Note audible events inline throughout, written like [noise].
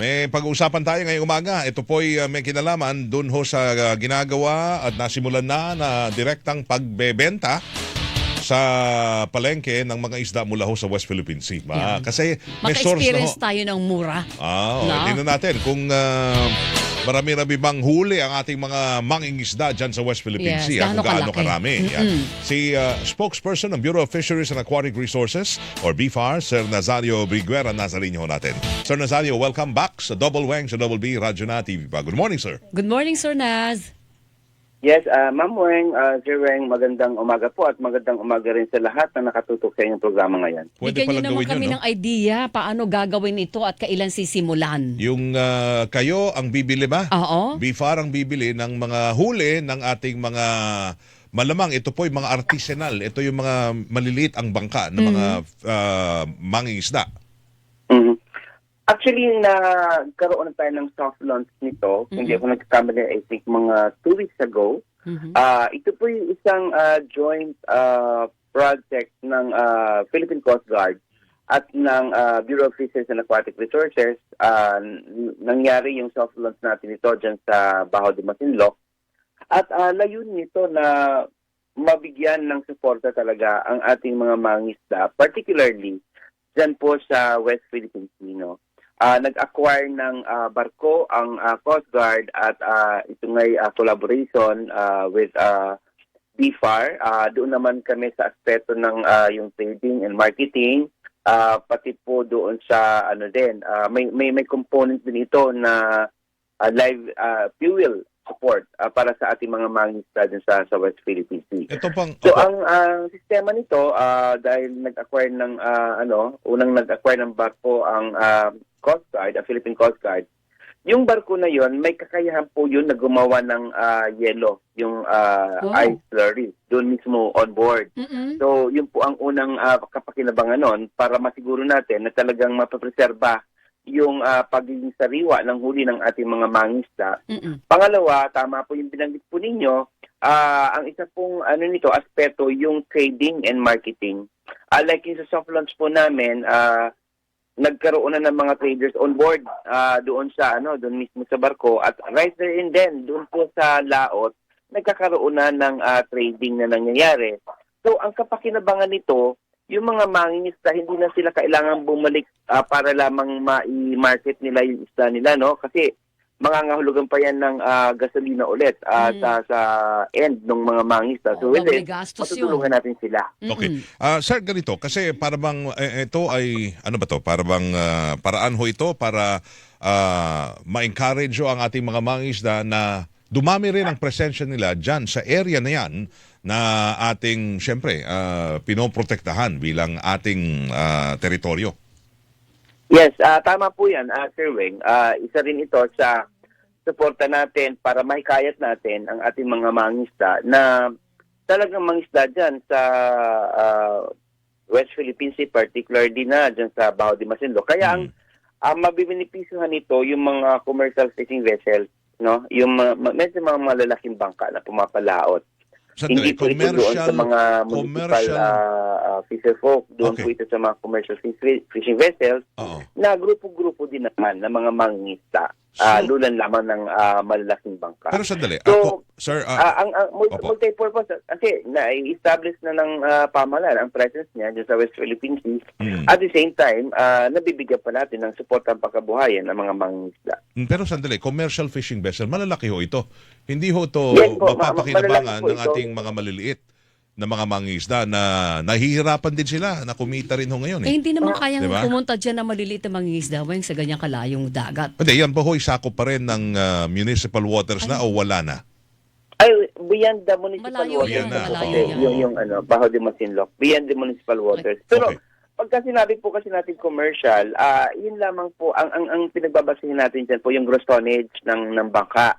May pag-uusapan tayo ngayong umaga. Ito po'y uh, may kinalaman dun ho sa uh, ginagawa at nasimulan na na direktang pagbebenta sa palengke ng mga isda mula ho sa West Philippine Sea. Ma, Yan. Kasi may source na ho. Tayo ng mura. Ah, No? tingnan natin kung uh, marami-rami bang huli ang ating mga mangingisda dyan sa West Philippine Yes, Sea. Kung gaano karami. Yan. Si uh, spokesperson ng Bureau of Fisheries and Aquatic Resources or BFAR, Sir Nazario Briguera Nazarinho natin. Sir Nazario, welcome back sa Double Wang sa Double B Radyo na TV pa. Good morning, sir. Good morning, Sir Naz. Yes, uh, Ma'am Weng, uh, Sir Weng, magandang umaga po at magandang umaga rin sa lahat na nakatutok sa inyong programa ngayon. Pwede Bigyan niyo naman kami yun, no? ng idea paano gagawin ito at kailan sisimulan. Yung uh, kayo ang bibili ba? Oo. BFAR ang bibili ng mga huli ng ating mga malamang ito po yung mga artisanal. Ito yung mga maliliit ang bangka ng mga uh, mangingisda. Actually, nagkaroon na tayo ng soft launch nito. Hindi ako nagkakamali, I think mga two weeks ago. Mhm. Ah, ito po yung isang ah, joint ah, project ng ah, Philippine Coast Guard at ng ah, Bureau of Fisheries and Aquatic Resources. N- nangyari yung soft launch natin ito dyan sa Baho de Masinloc. At ah, layunin nito na mabigyan ng suporta talaga ang ating mga mangisda, particularly dyan po sa West Philippine Sea. Ah, nag-acquire ng ah, barko ang ah, Coast Guard at ah, ito ngay ah, collaboration ah, with ah, BFAR. Ah, doon naman kami sa aspeto ng ah, yung trading and marketing ah, pati po doon sa ano din ah, may may may component din ito na ah, live ah, fuel support ah, para sa ating mga mangingisda dun sa sa West Philippine Sea. Ito pang So ang ang sistema nito ah, dahil nag-acquire ng ah, ano, unang nag-acquire ng barko ang ah, Coast Guard, ang Philippine Coast Guard. Yung barko na yon may kakayahan po yun na gumawa ng ah, yelo, yung ah, Wow. ice slurry, doon mismo on board. Mm-mm. So yun po ang unang ah, kapakinabangan nun para masiguro natin na talagang mapapreserba yung ah, pagiging sariwa ng huli ng ating mga mangisda Mm-mm. Pangalawa, tama po yung binanggit po ninyo, ah, ang isa pong ano nito, aspeto yung trading and marketing. Ah, like yung sa soft launch po namin, ah, nagkaroon na ng mga traders on board ah, doon sa ano, doon mismo sa barko at right there and then doon po sa laot nagkakaroon na ng ah, trading na nangyayari. So ang kapakinabangan nito, yung mga mangingisda hindi na sila kailangan bumalik ah, para lamang ma-market nila yung isda nila no kasi mangangahulugan pa yan ng ah, gasolina ulit ah, Mm. sa sa end ng mga mangingisda. So Oo, with it, yun. matutulungan natin sila. Okay. Ah, sir, ganito kasi para bang eh, ito ay ano ba to? Para bang ah, paraan ho ito para ah, ma-encourage ho ang ating mga mangisda na dumami rin ang presensya nila diyan sa area na 'yan na ating syempre ah, pinoprotektahan bilang ating ah, teritoryo. Yes, ah, tama po yan, ah, Sir Weng. Ah, isa rin ito sa suporta natin para mahikayat natin ang ating mga mangisda na talagang mangisda dyan sa ah, West Philippine Sea, particularly na dyan sa Baho de Masinloc. Kaya ang ang mabibinipisyuhan nito yung mga commercial fishing vessels, no? Yung mga, medyo mga malalaking bangka na pumapalaot. Sandali, Hindi po ito doon sa mga municipal commercial ah, fisher folk. Doon Okay. po ito sa mga commercial fish- fishing vessels Oo. na grupo-grupo din naman ng mga mangingisda. Ah, So- lulan lamang ng ah, malalaking bangka. Pero sandali, So, ako sir ah, Ah, ang, ang multi-purpose, kasi na-establish na ng ah, pamahalaan ang presence niya dyan sa West Philippine Sea. mm. At the same time, ah, nabibigyan pa natin ng support ang pagkabuhayan ng mga mangingisda. Mm, Pero sandali, commercial fishing vessel, malalaki ho ito. Hindi ho ito Yes po, ma- mapapakinabangan po ng ito. ating mga maliliit na mga mangisda na nahihirapan din sila na kumita rin ho ngayon Eh, eh. hindi naman kayang Diba? pumunta dyan na maliliit na mangingisda Weng, sa ganyang kalayong dagat. Hindi, yan ba ho'y sakop pa rin ng ah, municipal waters na o wala na? Ay, beyond the municipal Malayo waters. yan, po malayo kasi yan. Yung, yung ano, Baho de Masinloc. Beyond the municipal waters. Pero, Okay. pagka sinabi po kasi natin commercial, ah yun lamang po, ang, ang, ang pinagbabasihin natin dyan po yung gross tonnage ng, ng bangka.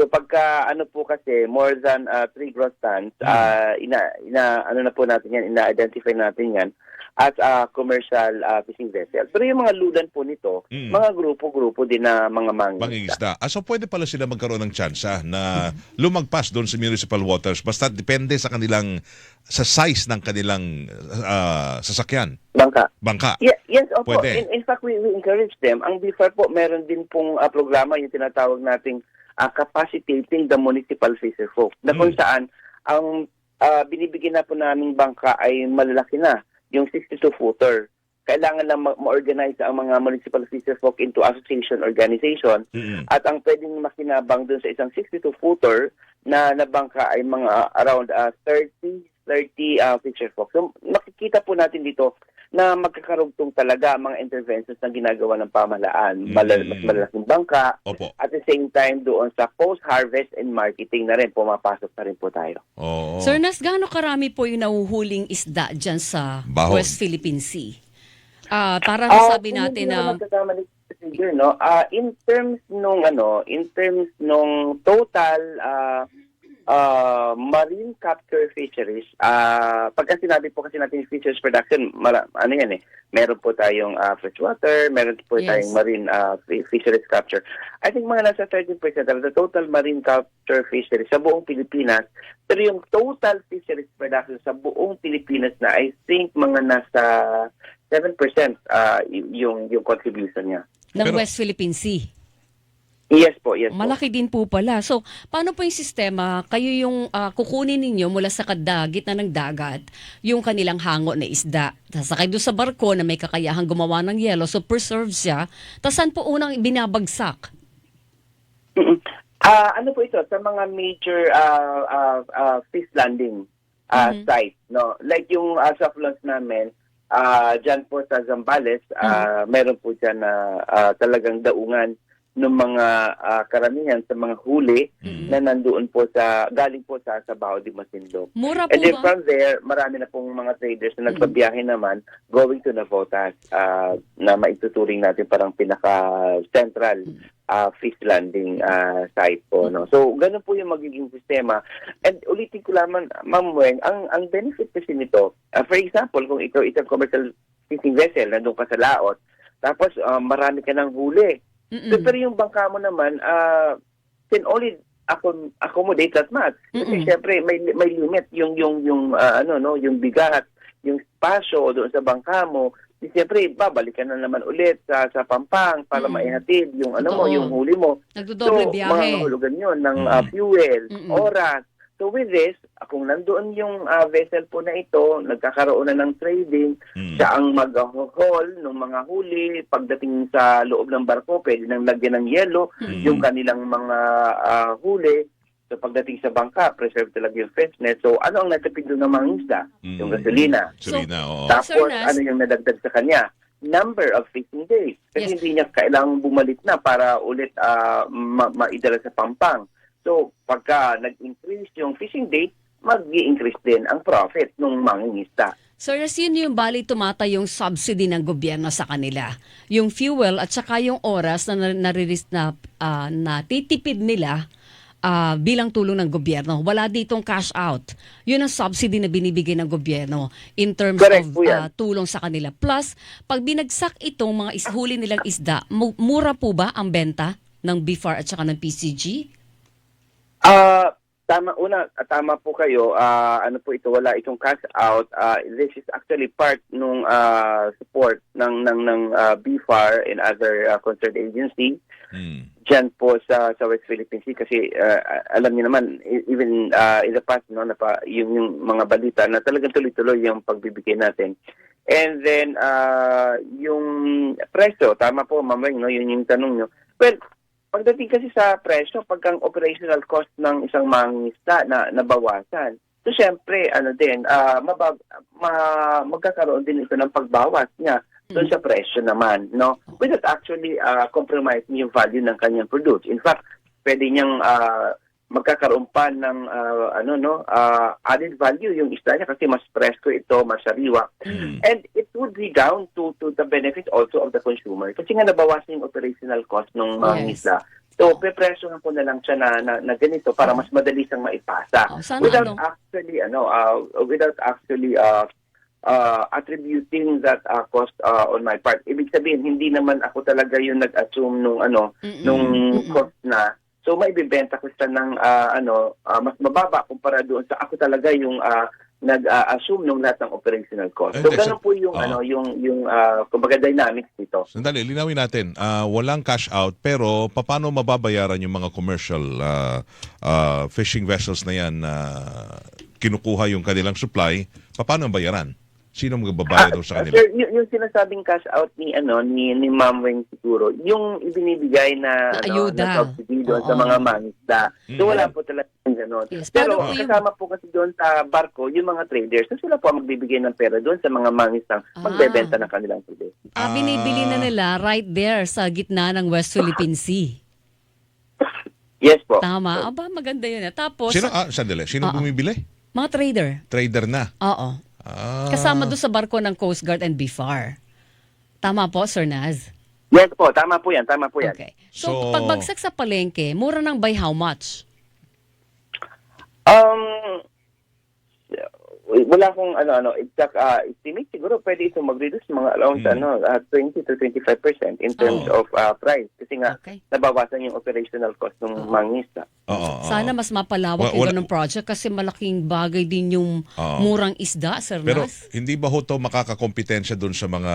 So pagka ano po kasi more than uh, three gross tons, ah, ina, ina ano na po natin yan, ina-identify natin yan as a commercial ah, fishing vessel. Pero yung mga ludan po nito, Mm. mga grupo-grupo din na mga mangingisda. Mangingisda. Ah, so pwede pala sila magkaroon ng tsansa na lumagpas doon sa municipal waters basta depende sa kanilang sa size ng kanilang ah, sasakyan, Bangka. bangka. Ye- Yes, opo. Pwede. In, in fact, we, we encourage them. Ang BFAR po, meron din pong ah, programa, yung tinatawag nating ah, capacitating the municipal fisher folk. Na kung Hmm. saan, ang ah, binibigyan na po naming bangka ay malalaki na, yung 62-footer. Kailangan lang ma- ma-organize ang mga municipal fisher folk into association organization Mm-mm. at ang pwedeng makinabang dun sa isang 62-footer na na bangka ay mga around ah, 30 30 uh, fisher folk. So makikita po natin dito na magkakarugtong talaga ang mga interventions na ginagawa ng pamahalaan. Malal- Mm. mas malalaking bangka. Opo. At the same time, doon sa post-harvest and marketing na rin, pumapasok na rin po tayo. Oo. Sir Nas, gaano karami po yung nahuhuling isda dyan sa Bahon. West Philippine Sea? Ah, para Ah, masabi kung natin na sa figure, no? Ah, in terms nung ano, in terms nung total ah ah, marine capture fisheries, ah pagka sinabi po kasi natin fisheries production, mara, ano yan eh, meron po tayong ah, freshwater, meron po Yes. tayong marine fi- fisheries capture. I think mga nasa 13% of the total marine capture fisheries sa buong Pilipinas, pero yung total fisheries production sa buong Pilipinas na I think mga nasa 7% ah, y- yung yung contribution niya. ng Pero- West Philippine Sea. Yes po, yes po. Malaki din po pala. So, paano po yung sistema? Kayo yung ah, kukunin ninyo mula sa kadagit na ng dagat, yung kanilang hango na isda. Sasakay doon sa barko na may kakayahang gumawa ng yelo, so preserve siya. Tapos saan po unang binabagsak? Mm-mm. Ah, ano po ito sa mga major ah, ah, ah, fish landing ah, Mhm. site, no? Like yung uh, soft launch namin, ah diyan po sa Zambales, ah meron po diyan na ah, talagang daungan ng mga ah, karamihan sa mga huli Mm. na nandoon po sa galing po sa Sabao de Masinloc. Mura po And then ba? from there, marami na pong mga traders na nagbabiyahe naman going to Navotas ah, na maituturing natin parang pinaka-central ah, fish landing ah, site po. No? So, ganun po yung magiging sistema. And ulitin ko lamang, Ma'am Weng, ang, ang benefit kasi nito, ah, for example, kung ikaw isang commercial fishing vessel, nandun ka sa laot, tapos ah, marami ka ng huli. Mm-mm. So, pero yung bangka mo naman, ah, can only accom- accommodate that much. Kasi Mm-mm. syempre may may limit yung yung yung ah, ano no, yung bigat, yung spasyo doon sa bangka mo. Di syempre babalikan na naman ulit sa sa Pampang para Mm-mm. maihatid yung ano mo, Totoo. yung huli mo. Nagdodoble so, biyahe. mga mahulugan yun ng Mm. ah, fuel, Mm-mm. oras. So with this, kung nandoon yung ah, vessel po na ito, nagkakaroon na ng trading, Mm. siya ang mag-haul ng mga huli. Pagdating sa loob ng barko, pwede nang lagyan ng yelo Mm. yung kanilang mga ah, huli. So pagdating sa bangka, preserve talaga yung freshness. So ano ang natipid doon ng mga isda? Mm. Yung gasolina. Gasolina, oo. Ta- Tapos Sir ano yung nadagdag sa kanya? Number of fishing days. Kasi Yes. hindi niya kailangang bumalik na para ulit ah, ma- maidala sa pampang. So pagka nag-increase yung fishing date, mag increase din ang profit ng mangingisda. Sir, yun yung bali tumata yung subsidy ng gobyerno sa kanila. Yung fuel at saka yung oras na nariris na, ah, natitipid nila ah, bilang tulong ng gobyerno. Wala ditong cash out. Yun ang subsidy na binibigay ng gobyerno in terms Correct of ah, tulong sa kanila. Plus, pag binagsak itong mga is- huli nilang isda, mu- mura po ba ang benta ng BFAR at saka ng PCG? Ah, tama una, tama po kayo. Ah, ano po ito, wala itong cash out. Ah, this is actually part nung ah, support ng ng ng ah, BFAR and other ah, concerned agency Mm. diyan po sa sa West Philippine Sea kasi ah, alam niyo naman e- even ah, in the past no na pa, yung, yung mga balita na talagang tuloy-tuloy yung pagbibigay natin. And then ah, yung presyo, tama po Weng, no, yun yung tanong niyo. Well, pagdating kasi sa presyo, pagkang operational cost ng isang mangingisda na nabawasan, so syempre, ano din, ah mabab, ma, magkakaroon din ito ng pagbawas niya doon sa presyo naman, no? Without actually ah, compromising yung value ng kanyang produce. In fact, pwede niyang ah, magkakaroon pa ng ah, ano no ah, added value yung isda niya kasi mas presko ito, mas sariwa. Mm. And it would be down to to the benefit also of the consumer. Kasi nga nabawasan yung operational cost ng mga Yes. isda. So, pepresyohan ko na lang siya na, na, na ganito para mas madali siyang maipasa. Oh, sana without ano? actually, ano, uh, without actually uh, uh, attributing that uh, cost uh, on my part. Ibig sabihin, hindi naman ako talaga yung nag-assume nung ano, Mm-mm. nung Mm-mm. cost na. So may bibenta ko siya ng ah, ano ah, mas mababa kumpara doon sa ako talaga yung ah, nag-assume ng lahat ng operational cost. So ganun po yung Oo. ano yung yung ah, kumbaga dynamics dito. Sandali, linawin natin. Ah, walang cash out pero paano mababayaran yung mga commercial ah, ah, fishing vessels na yan na kinukuha yung kanilang supply? Paano ang bayaran? Sino magbabayad daw sa Ah, kanila? Sir, yung, yung sinasabing cash out ni ano ni ni Ma'am Weng siguro, yung ibinibigay na Na ano ayuda. na subsidy doon sa Oo. mga mangisda. So Mm. wala po talaga yung ganon. Yes, Pero paano po yung- kasama po kasi doon sa barko yung mga traders. So sila po ang magbibigay ng pera doon sa mga mangisdang Ah. magbebenta ng kanilang produkto. Ah, binibili na nila right there sa gitna ng West Philippine Sea. Yes po. Tama. Aba, maganda yun. ah. Tapos, Sino, ah, sandali, sino Oo. bumibili? mga trader. Trader na. Oo. Ah. Kasama doon sa barko ng Coast Guard and BFAR. Tama po, Sir Naz? Yes po, tama po yan, tama po yan. Okay. So, So- pagbagsak sa palengke, mura ng by how much? Um, wala akong ano ano exact uh, estimate siguro pwede ito mag-reduce mga around Mm. ano ah, 20 to 25% in terms Oh. of ah, price kasi nga Okay. nabawasan yung operational cost ng Oo. mangista. Oo, oo. Sana mas mapalawak Wa- yung ganung project kasi malaking bagay din yung Oo. murang isda, Sir Pero Naz. hindi ba ho to makakakompetensya dun sa mga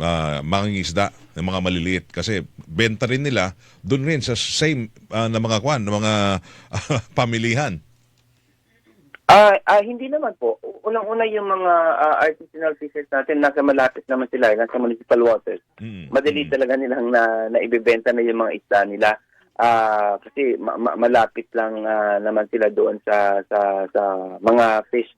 uh, mangingisda, ng mga maliliit? Kasi benta rin nila dun rin sa same ah, na mga kwan, na mga [laughs] pamilihan. Ah, ah, hindi naman po. Unang-una yung mga ah, artisanal fishers natin nasa malapit naman sila, eh, nasa municipal waters. Mm. Madali Mm. talaga nilang na naibebenta na yung mga isda nila. Ah, kasi ma- ma- malapit lang ah, naman sila doon sa sa sa mga fish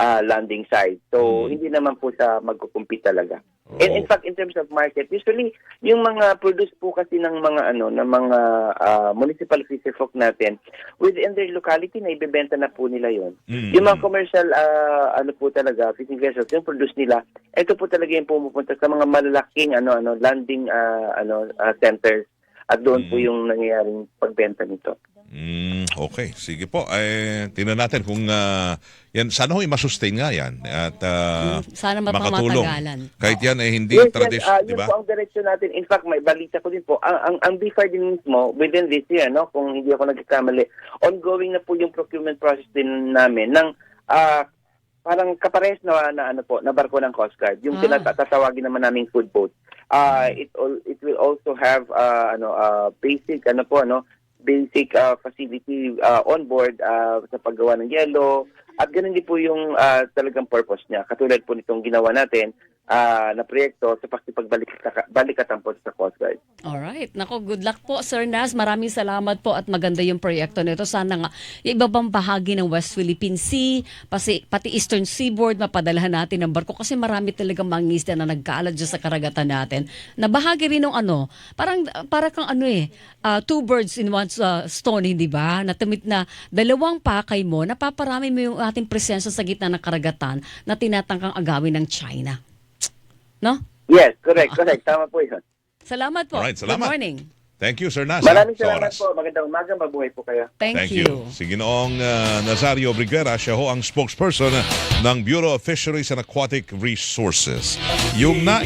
ah, landing site. So Mm. hindi naman po siya magkukumpit talaga. And in fact in terms of market, usually yung mga produce po kasi ng mga ano ng mga ah, municipal fisher folk natin within their locality na ibebenta na po nila 'yon. Mm. Yung mga commercial ah, ano po talaga fishing vessels yung produce nila, ito po talaga yung pumupunta sa mga malalaking ano ano landing ah, ano ah, centers at doon po Mm. yung nangyayaring pagbenta nito. Mm, okay, sige po. Eh, tingnan natin kung ah, yan, sana ho masustain nga yan. At Mm, sana makatulong. mapamatagalan. Kahit yan ay hindi Yes, yes, tradition, ah, di yun ba? po ang direksyon natin. In fact, may balita ko din po. Ang, ang, ang BFAR din mismo, within this year, no, kung hindi ako nagkakamali, ongoing na po yung procurement process din namin ng ah, parang kapares na, na ano po, na barko ng Coast Guard. Yung Ah. tinatatawagin naman naming food boat. Ah, it all it will also have ah, ano ah, basic ano po ano basic ah, facility ah, on board ah, sa paggawa ng yelo at ganun din po yung ah, talagang purpose niya. Katulad po nitong ginawa natin ah, na proyekto sa pakipagbalikat po sa Coast Guard. Alright. Nako, good luck po, Sir Naz. Maraming salamat po at maganda yung proyekto nito. Sana nga, yung iba bang bahagi ng West Philippine Sea, pati, pati Eastern Seaboard, mapadalahan natin ng barko kasi marami talagang mangisda na nagkaalat sa karagatan natin. Na bahagi rin ng ano, parang, para kang ano eh, ah, two birds in one uh, stone, hindi ba? Na tumit na dalawang pakay mo, napaparami mo yung ating presensya sa gitna ng karagatan na tinatangkang agawin ng China. No? Yes, correct, correct. Tama po yun. Salamat po. Alright, salamat. Good morning. Thank you, Sir Nas. Maraming sa salamat oras. po. Magandang umaga. Mabuhay po kayo. Thank, you. Si Ginoong ah, Nazario Briguera, siya ho ang spokesperson ng Bureau of Fisheries and Aquatic Resources. Yung na